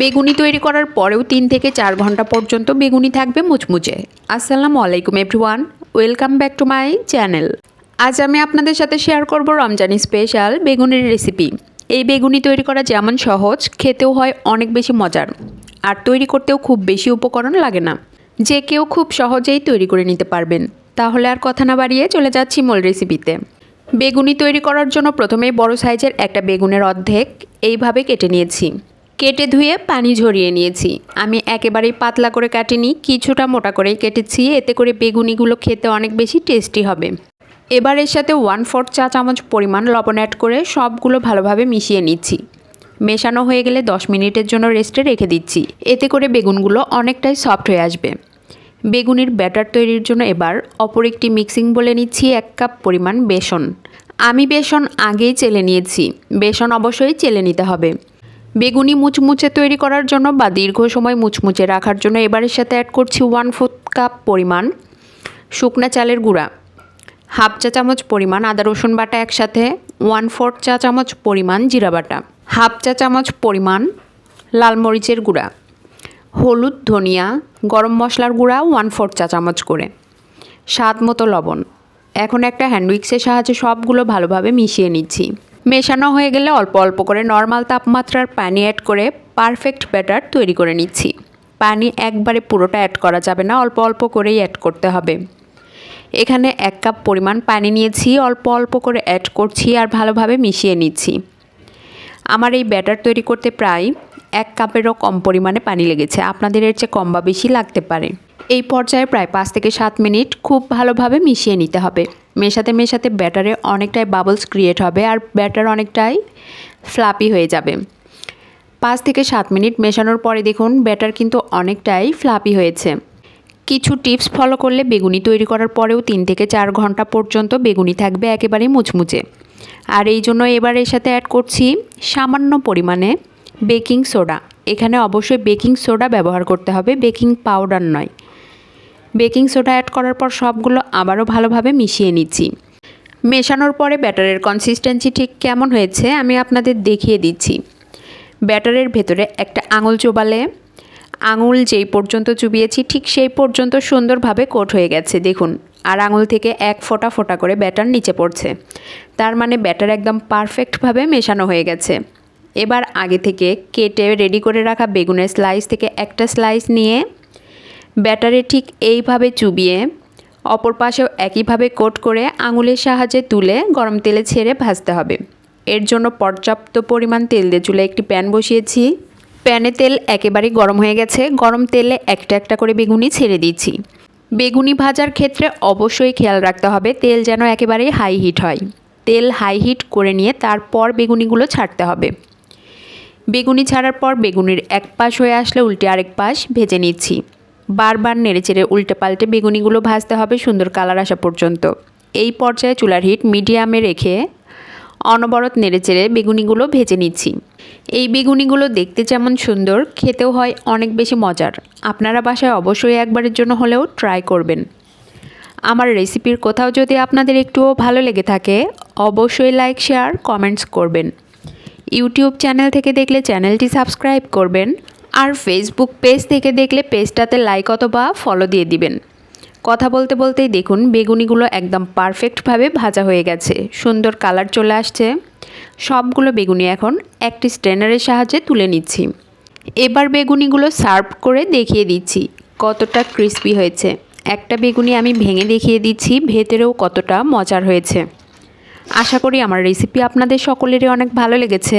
বেগুনি তৈরি করার পরেও তিন থেকে চার ঘণ্টা পর্যন্ত বেগুনি থাকবে মুচমুচে। আসসালামু আলাইকুম everyone welcome back to my channel আজ আমি আপনাদের সাথে শেয়ার করব রমজানি স্পেশাল বেগুনির রেসিপি এই বেগুনি তৈরি করা যেমন সহজ, খেতেও হয় অনেক বেশি মজার। আর তৈরি করতেও খুব বেশি উপকরণ লাগে না। যে কেউ খুব সহজেই তৈরি করে নিতে পারবেন। তাহলে আর কথা না বাড়িয়ে চলে যাচ্ছি মূল রেসিপিতে বেগুনি তৈরি করার জন্য প্রথমেই বড় সাইজের একটা বেগুনের অর্ধেক এইভাবে কেটে নিয়েছি। কেটে ধুয়ে পানি ঝরিয়ে নিয়েছি। আমি একেবারেই পাতলা করে কাটিনি, কিছুটা মোটা করেই কেটেছি। এতে করে বেগুনিগুলো খেতে অনেক বেশি টেস্টি হবে। এবার এর সাথে ওয়ান ফোর্থ চা চামচ পরিমাণ লবণ অ্যাড করে সবগুলো ভালোভাবে মিশিয়ে নিচ্ছি। মেশানো হয়ে গেলে 10 মিনিটের জন্য রেস্টে রেখে দিচ্ছি। এতে করে বেগুনগুলো অনেকটাই সফট হয়ে আসবে। বেগুনির ব্যাটার তৈরির জন্য এবার অপর একটি মিক্সিং বলে নিচ্ছি এক কাপ পরিমাণ বেসন। আমি বেসন আগেই চেলে নিয়েছি। বেসন অবশ্যই চেলে নিতে হবে। বেগুনি মুচমুচে তৈরি করার জন্য বা দীর্ঘ সময় মুচমুচে রাখার জন্য এবারের সাথে অ্যাড করছি ওয়ান ফোর্থ কাপ পরিমাণ শুকনা চালের গুঁড়া হাফ চা চামচ পরিমাণ আদা, রসুন বাটা একসাথে ওয়ান ফোর্থ চা চামচ পরিমাণ জিরা বাটা হাফ চা চামচ পরিমাণ লাল মরিচের গুঁড়া, হলুদ, ধনিয়া, গরম মশলার গুঁড়া ওয়ান ফোর্থ চা চামচ করে, স্বাদ মতো লবণ। এখন একটা হ্যান্ডউইক্সের সাহায্যে সবগুলো ভালোভাবে মিশিয়ে নিচ্ছি। মেশানো হয়ে গেলে অল্প অল্প করে নর্মাল তাপমাত্রার পানি অ্যাড করে পারফেক্ট ব্যাটার তৈরি করে নিচ্ছি। পানি একবারে পুরোটা অ্যাড করা যাবে না, অল্প অল্প করেই অ্যাড করতে হবে। এখানে এক কাপ পরিমাণ পানি নিয়েছি, অল্প অল্প করে অ্যাড করছি আর ভালোভাবে মিশিয়ে নিচ্ছি। আমার এই ব্যাটার তৈরি করতে প্রায় এক কাপেরও কম পরিমাণে পানি লেগেছে, আপনাদের এর চেয়ে কম বা বেশি লাগতে পারে। এই পর্যায়ে প্রায় পাঁচ থেকে সাত মিনিট খুব ভালোভাবে মিশিয়ে নিতে হবে। মেশাতে মেশাতে ব্যাটারে অনেকটাই বাবলস ক্রিয়েট হবে আর ব্যাটার অনেকটাই ফ্লাপি হয়ে যাবে। পাঁচ থেকে সাত মিনিট মেশানোর পরে দেখুন ব্যাটার কিন্তু অনেকটাই ফ্লাপি হয়েছে। কিছু টিপস ফলো করলে বেগুনি তৈরি করার পরেও তিন থেকে চার ঘণ্টা পর্যন্ত বেগুনি থাকবে একেবারেই মুচমুচে। আর এই জন্য এবার এর সাথে অ্যাড করছি সামান্য পরিমাণে বেকিং সোডা এখানে অবশ্যই বেকিং সোডা ব্যবহার করতে হবে। বেকিং পাউডার নয়। বেকিং সোডা অ্যাড করার পর সবগুলো আবারও ভালোভাবে মিশিয়ে নিচ্ছি। মেশানোর পরে ব্যাটারের কনসিস্টেন্সি ঠিক কেমন হয়েছে আমি আপনাদের দেখিয়ে দিচ্ছি। ব্যাটারের ভেতরে একটা আঙুল চোবালে, আঙুল যেই পর্যন্ত চুবিয়েছি ঠিক সেই পর্যন্ত সুন্দরভাবে কোট হয়ে গেছে, দেখুন। আর আঙুল থেকে এক ফোঁটা ফোঁটা করে ব্যাটার নিচে পড়ছে। তার মানে ব্যাটার একদম পারফেক্টভাবে মেশানো হয়ে গেছে। এবার আগে থেকে কেটে রেডি করে রাখা বেগুনের স্লাইস থেকে একটা স্লাইস নিয়ে ব্যাটারে ঠিক এইভাবে চুবিয়ে, অপর পাশেও একইভাবে কোট করে আঙুলের সাহায্যে তুলে গরম তেলে ছেড়ে ভাজতে হবে। এর জন্য পর্যাপ্ত পরিমাণ তেল দিয়ে চুলে একটি প্যান বসিয়েছি। প্যানে তেল একেবারেই গরম হয়ে গেছে। গরম তেলে একটা একটা করে বেগুনি ছেড়ে দিচ্ছি বেগুনি ভাজার ক্ষেত্রে অবশ্যই খেয়াল রাখতে হবে, তেল যেন একেবারেই হাই হিট হয়। তেল হাই হিট করে নিয়ে তারপর বেগুনিগুলো ছাড়তে হবে। বেগুনি ছাড়ার পর বেগুনির এক পাশ হয়ে আসলে উল্টে আরেক পাশ ভেজে নিচ্ছি। বারবার নেড়েচেড়ে উল্টে পাল্টে বেগুনিগুলো ভাজতে হবে সুন্দর কালার আসা পর্যন্ত। এই পর্যায়ে চুলার হিট মিডিয়ামে রেখে অনবরত নেড়েচেড়ে বেগুনিগুলো ভেজে নিচ্ছি। এই বেগুনিগুলো দেখতে যেমন সুন্দর, খেতেও হয় অনেক বেশি মজার। আপনারা বাসায় অবশ্যই একবারের জন্য হলেও ট্রাই করবেন। আমার রেসিপির কোথাও যদি আপনাদের একটুও ভালো লেগে থাকে, অবশ্যই লাইক, শেয়ার, কমেন্টস করবেন। ইউটিউব চ্যানেল থেকে দেখলে চ্যানেলটি সাবস্ক্রাইব করবেন। আর ফেসবুক পেজ থেকে দেখলে পেজটাতে লাইক অথবা ফলো দিয়ে দিবেন। কথা বলতে বলতেই দেখুন, বেগুনিগুলো একদম পারফেক্টভাবে ভাজা হয়ে গেছে। সুন্দর কালার চলে আসছে। সবগুলো বেগুনি এখন একটি স্ট্রেনারের সাহায্যে তুলে নিচ্ছি। এবার বেগুনিগুলো সার্ভ করে দেখিয়ে দিচ্ছি কতটা ক্রিস্পি হয়েছে। একটা বেগুনি আমি ভেঙে দেখিয়ে দিচ্ছি, ভেতরেও কতটা মজার হয়েছে। আশা করি আমার রেসিপি আপনাদের সকলেরই অনেক ভালো লেগেছে।